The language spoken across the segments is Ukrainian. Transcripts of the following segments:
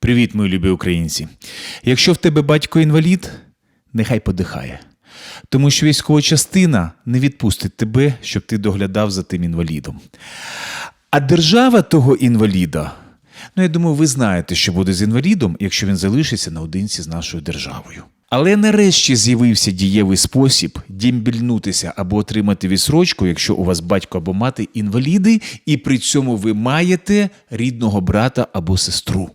Привіт, мої любі українці. Якщо в тебе батько інвалід, нехай подихає. Тому що військова частина не відпустить тебе, щоб ти доглядав за тим інвалідом. А держава того інваліда, ну я думаю, ви знаєте, що буде з інвалідом, якщо він залишиться наодинці з нашою державою. Але нарешті з'явився дієвий спосіб дімбільнутися або отримати відсрочку, якщо у вас батько або мати інваліди, і при цьому ви маєте рідного брата або сестру.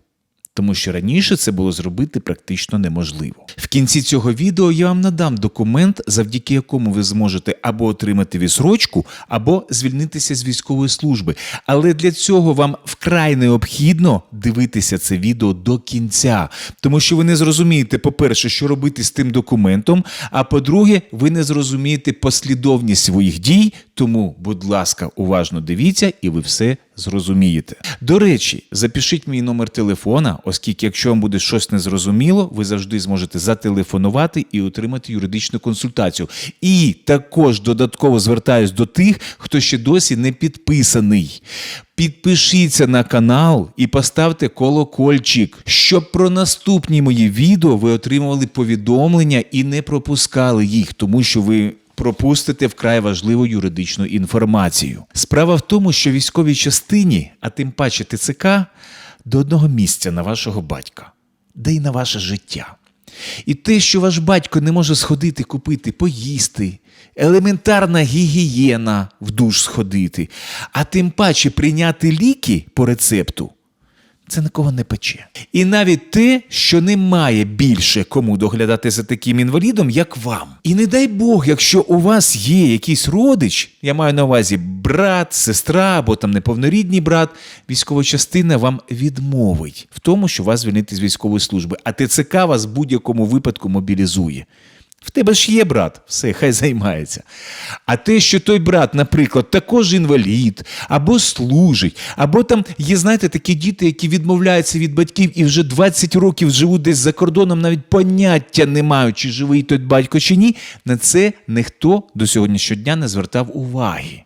Тому що раніше це було зробити практично неможливо. В кінці цього відео я вам надам документ, завдяки якому ви зможете або отримати відсрочку, або звільнитися з військової служби. Але для цього вам вкрай необхідно дивитися це відео до кінця, тому що ви не зрозумієте, по-перше, що робити з тим документом. А по-друге, ви не зрозумієте послідовність своїх дій. Тому, будь ласка, уважно дивіться, і ви все зрозумієте. До речі, запишіть мій номер телефона, оскільки, якщо вам буде щось незрозуміло, ви завжди зможете зателефонувати і отримати юридичну консультацію. І також додатково звертаюсь до тих, хто ще досі не підписаний. Підпишіться на канал і поставте колокольчик, щоб про наступні мої відео ви отримували повідомлення і не пропускали їх, тому що ви пропустите вкрай важливу юридичну інформацію. Справа в тому, що військовій частині, а тим паче ТЦК, до одного місця на вашого батька, де й на ваше життя. І те, що ваш батько не може сходити купити, поїсти, елементарна гігієна в душ сходити, а тим паче прийняти ліки по рецепту. Це нікого не пече. І навіть те, що немає більше кому доглядати за таким інвалідом, як вам. І не дай Бог, якщо у вас є якийсь родич, я маю на увазі брат, сестра або там неповнорідний брат, військова частина вам відмовить в тому, що вас звільнити з військової служби, а ТЦК вас в будь-якому випадку мобілізує. В тебе ж є брат, все, хай займається. А те, що той брат, наприклад, також інвалід, або служить, або там є, знаєте, такі діти, які відмовляються від батьків і вже 20 років живуть десь за кордоном, навіть поняття не мають, чи живий той батько, чи ні, на це ніхто до сьогоднішнього дня не звертав уваги.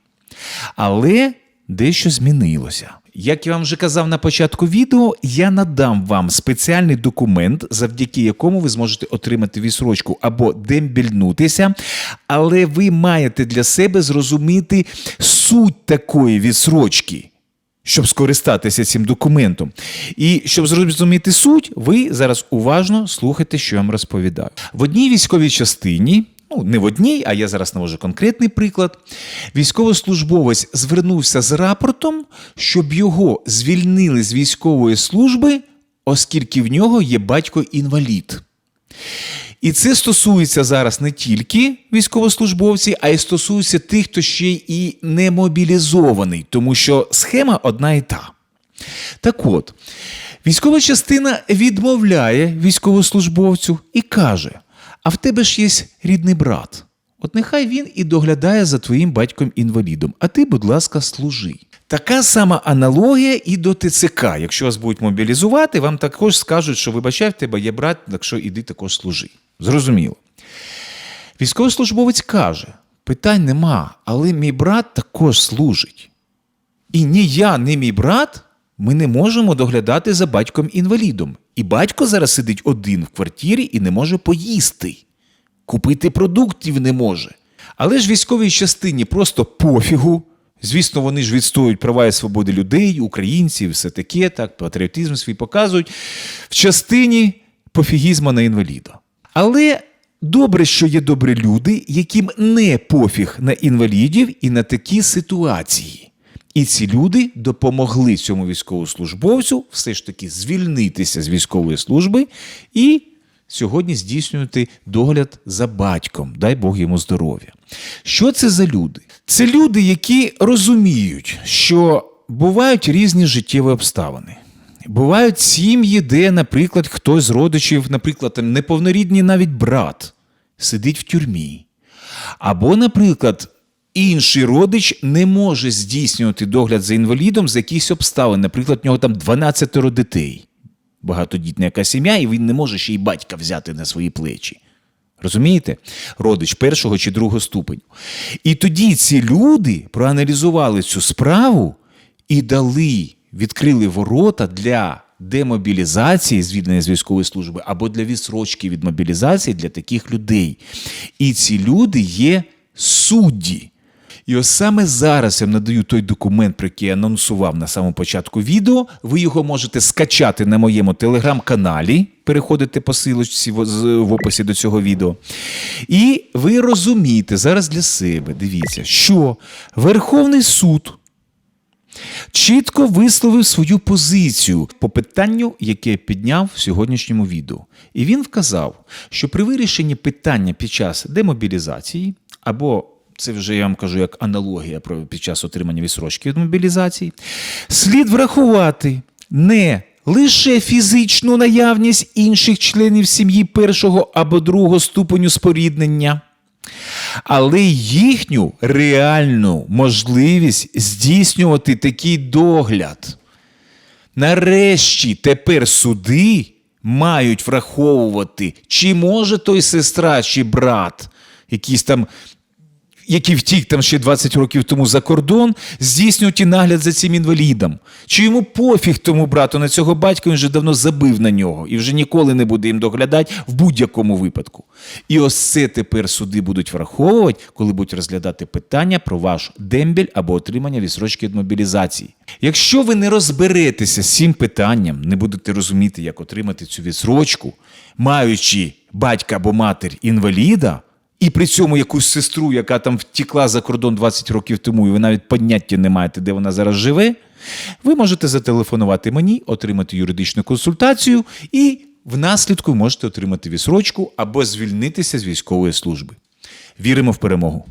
Але дещо змінилося. Як я вам вже казав на початку відео, я надам вам спеціальний документ, завдяки якому ви зможете отримати відсрочку або дембільнутися, але ви маєте для себе зрозуміти суть такої відсрочки. Щоб скористатися цим документом. І щоб зрозуміти суть, ви зараз уважно слухайте, що я вам розповідаю. В одній військовій частині ну не в одній, а я зараз навожу конкретний приклад. Військовослужбовець звернувся з рапортом, щоб його звільнили з військової служби, оскільки в нього є батько-інвалід. І це стосується зараз не тільки військовослужбовців, а й стосується тих, хто ще і не мобілізований, тому що схема одна і та. Так от, військова частина відмовляє військовослужбовцю і каже: а в тебе ж є рідний брат. От нехай він і доглядає за твоїм батьком-інвалідом, а ти, будь ласка, служи. Така сама аналогія і до ТЦК. Якщо вас будуть мобілізувати, вам також скажуть, що вибачай, в тебе є брат, так що іди також служи. Зрозуміло. Військовослужбовець каже: питань нема, але мій брат також служить. І ні я, ні мій брат ми не можемо доглядати за батьком-інвалідом. І батько зараз сидить один в квартирі і не може поїсти. Купити продуктів не може. Але ж військовій частині просто пофігу. Звісно, вони ж відстоюють права і свободи людей, українців, все таке, так, патріотизм свій показують. В частині пофігізма на інваліда. Але добре, що є добрі люди, яким не пофіг на інвалідів і на такі ситуації. І ці люди допомогли цьому військовослужбовцю все ж таки звільнитися з військової служби і сьогодні здійснювати догляд за батьком. Дай Бог йому здоров'я. Що це за люди? Це люди, які розуміють, що бувають різні життєві обставини. Бувають сім'ї, де, наприклад, хтось з родичів, наприклад, неповнорідний навіть брат, сидить в тюрмі. Або, наприклад, інший родич не може здійснювати догляд за інвалідом з якихось обставин. Наприклад, в нього там 12 дітей. Багатодітна яка сім'я, і він не може ще й батька взяти на свої плечі. Розумієте? Родич першого чи другого ступеню. І тоді ці люди проаналізували цю справу і дали, відкрили ворота для демобілізації, звільнення з військової служби, або для відсрочки від мобілізації для таких людей. І ці люди є судді. І ось саме зараз я вам надаю той документ, про який я анонсував на самому початку відео. Ви його можете скачати на моєму телеграм-каналі. Переходите по силочці в, описі до цього відео. І ви розумієте зараз для себе, дивіться, що Верховний суд чітко висловив свою позицію по питанню, яке я підняв в сьогоднішньому відео. І він вказав, що при вирішенні питання під час демобілізації, або це вже я вам кажу як аналогія під час отримання відсрочки від мобілізації, слід врахувати не лише фізичну наявність інших членів сім'ї першого або другого ступеню споріднення але їхню реальну можливість здійснювати такий догляд. Нарешті тепер суди мають враховувати, чи може той сестра, чи брат, якийсь там. Який втік там ще 20 років тому за кордон, здійснюють і нагляд за цим інвалідом. Чи йому пофіг тому брату на цього батька, він вже давно забив на нього і вже ніколи не буде їм доглядати в будь-якому випадку. І ось це тепер суди будуть враховувати, коли будуть розглядати питання про ваш дембель або отримання відсрочки від мобілізації. Якщо ви не розберетеся з цим питанням, не будете розуміти, як отримати цю відсрочку, маючи батька або матір інваліда, і при цьому якусь сестру, яка там втікла за кордон 20 років тому, і ви навіть поняття не маєте, де вона зараз живе, ви можете зателефонувати мені, отримати юридичну консультацію і в наслідку можете отримати відсрочку або звільнитися з військової служби. Віримо в перемогу!